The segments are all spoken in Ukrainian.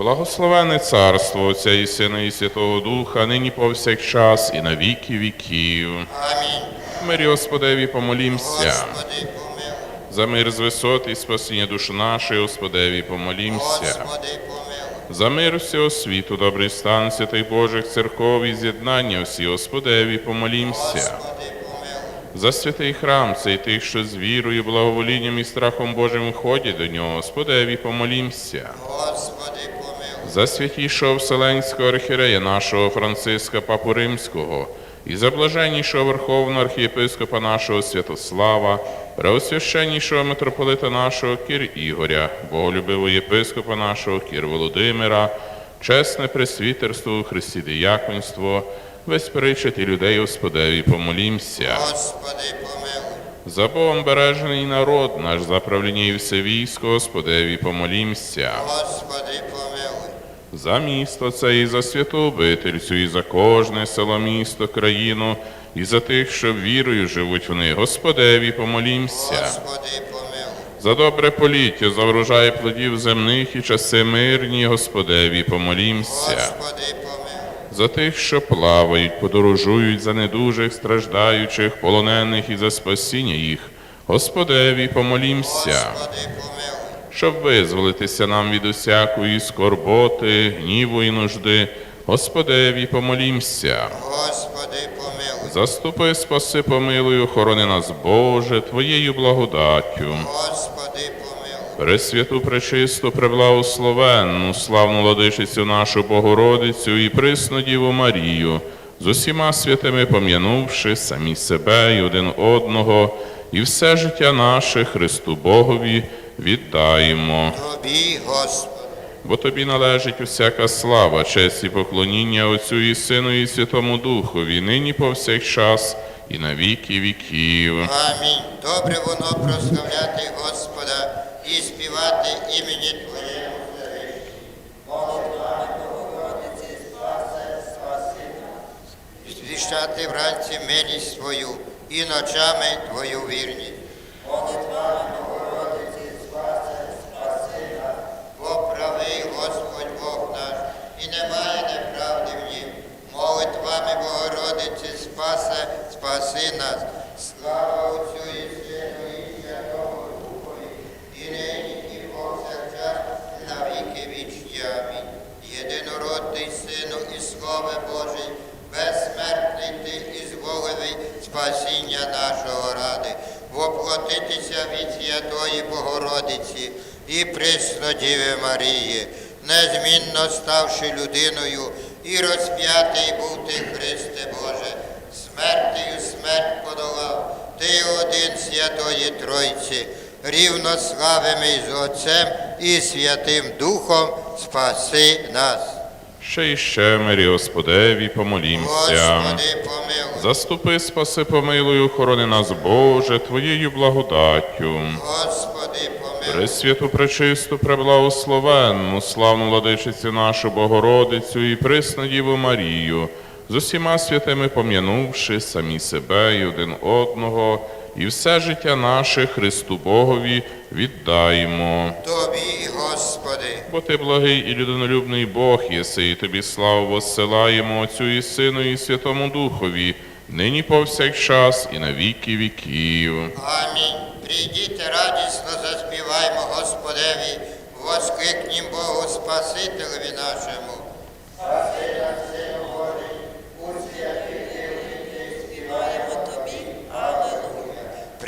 Благословене царство Отця і Сина і Святого Духа, нині повсякчас і на віки віків. Амінь. Мирі Господеві помолімся. Господи. За мир з висот і спасіння душ нашої, Господеві помолімся. Господи. За мир всього світу, добрий стан святих Божих церков і з'єднання всі, Господеві помолімся. Господи. За святий храм, цей тих, що з вірою, благоволінням і страхом Божим ходять до нього, Господеві помолімся. Господи. За святішого Вселенського архірея нашого Франциска Папу Римського і за блаженнішого Верховного архієпископа нашого Святослава, преосвященнішого митрополита нашого Кір Ігоря, боголюбивого єпископа нашого Кір Володимира, чесне пресвітерство у Христі дияконство, весь перечити людей Господеві помолімся. Господи, помилуй. За Богом бережений народ наш, за правління і все військо, Господеві помолімся. Господи, помилуй. За місто це і за святу обительцю, і за кожне село, місто, країну, і за тих, що вірою живуть в них. Господеві помолімся. Господи. За добре поліття, за врожай плодів земних і часи мирні, Господеві помолімся. Господи. За тих, що плавають, подорожують, за недужих, страждаючих, полонених і за спасіння їх. Господеві помолімся. Господи. Щоб визволитися нам від усякої скорботи, гніву і нужди. Господеві помолімся. Господи, помилуй. Заступи, спаси, помилуй, охорони нас, Боже, Твоєю благодаттю. Господи, помилуй. Пресвяту, пречисту, преблагословенну, славну владичицю нашу Богородицю і присну Діву Марію, з усіма святими пом'янувши самі себе і один одного, і все життя наше Христу Богові віддаємо. Тобі, Господи. Бо тобі належить усяка слава, честь і поклоніння Отцю і Сину і Святому Духові, нині повсякчас і на віки віків. Амінь. Добре воно прославляти Господа і співати імені Твоєму. Звіщати вранці милість Твою і ночами Твою вірність. Бо правий Господь Бог наш, і немає неправди в нім. Молитвами Богородиці спасе, спаси нас. Слава Отцю і Сину і Святому Духові, і нині, і повсякчас, і на віки вічні. Амінь. Єдинородний Сину і Слово Божий, безсмертний ти і зволивий спасіння нашого ради, воплотитися від Святої Богородиці і Преснодіви Марії, незмінно ставши людиною, і розп'ятий був ти, Христе Боже, смертею смерть подолав, ти один Святої Тройці, рівно славимий з Отцем і Святим Духом, спаси нас. Ще й ще, мирі Господеві, помолімся. Господи, помилуй. Заступи, спаси, помилуй, охорони нас, Боже, Твоєю благодаттю. Господи, помилуй. Пресвяту, пречисту, преблагословенну, славну владичицю нашу Богородицю і присну Діву Марію, з усіма святими пом'янувши самі себе і один одного, і все життя наше Христу Богові віддаємо. Тобі, Господи, Бо ти благий і людинолюбний Бог єси, і тобі славу воссилаємо Отцю і Сину, і Святому Духові, нині повсякчас і на віки віків. Амінь. Прийдіть радісно заспіваймо Господеві, воскликнім Богу Спасителеві нашому.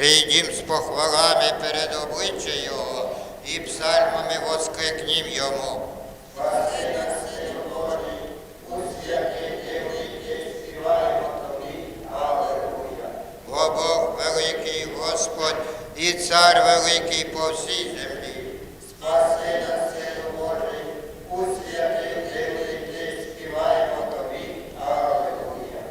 Прийдім з похвалами перед обличчя Його і псальмами воскликнім Йому. Бо Бог великий Господь і цар великий по всій землі. Спаси нас, Сину Божий, у святих дивний ти співаємо тобі. Аллилуйя.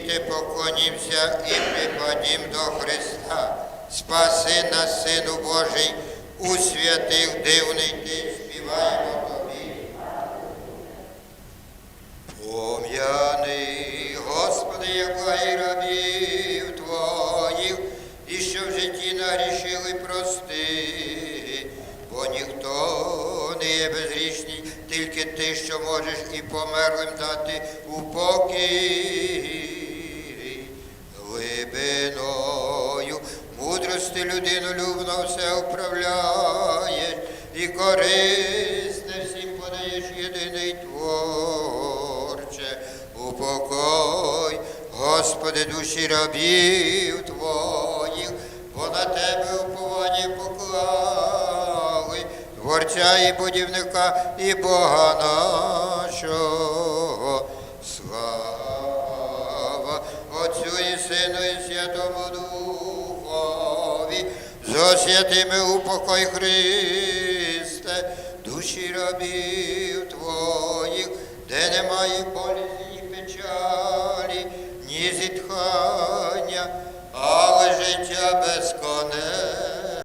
Прийдіте, поклонімося і припадім до Христа. Спаси нас, Сину Божий, у святих дивний ти співаємо тобі. Пом'яни, Господи, як благий рабів Твоїх, і що в житті нагрішили прости, бо ніхто Марія безгрішній, тільки ти, що можеш і померлим дати упокій. Мудрости людину любно все управляєш і корисне всім подаєш єдиний творче. Упокой, Господи, душі рабів Твоїх, бо на Тебе уповання поклали, Творця і будівника, і Бога нашого. І Сину, і Святому Духові, зо святими упокой Христе, душі рабів Твоїх, де немає болі ні печалі, ні зітхання, але життя без